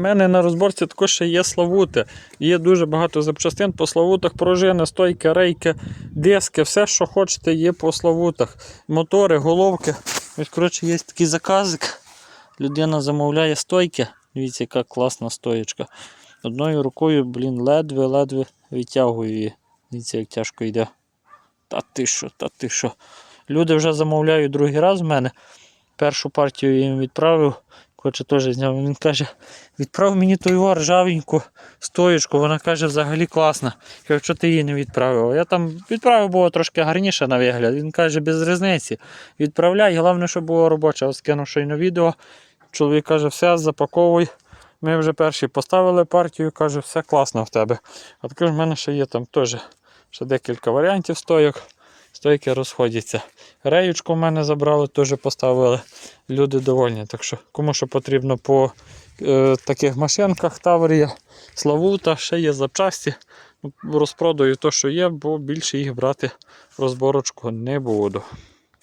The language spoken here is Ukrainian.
Мене на розборці також ще є славути. Є дуже багато запчастин по славутах, пружини, стойки, рейки, диски, все, що хочете, є по славутах. Мотори, головки. Ось, коротше, є такий заказик. Людина замовляє стойки. Дивіться, яка класна стоєчка. Одною рукою, блін, ледве-ледве відтягую її. Дивіться, як тяжко йде. Та ти що, та ти що. Люди вже замовляють другий раз в мене. Першу партію їм відправив. Хоче теж зняв. Він каже, відправ мені ту ржавеньку стоєчку. Вона каже, взагалі класна. Я кажу, що ти її не відправив? Я там відправив, було трошки гарніше на вигляд. Він каже, без різниці. Відправляй, головне, щоб було робоче. Ось скинув щойно відео. Чоловік каже, все, запаковуй. Ми вже перші поставили партію, каже, все класно в тебе. А також в мене ще є там теж ще декілька варіантів стойок. Стойки розходяться. Реючку в мене забрали, теж поставили. Люди довольні. Так що, кому що потрібно по е, таких машинках, Таврія, Славута, ще є запчасті. Ну, Розпродаю те, що є, бо більше їх брати в розборочку не буду.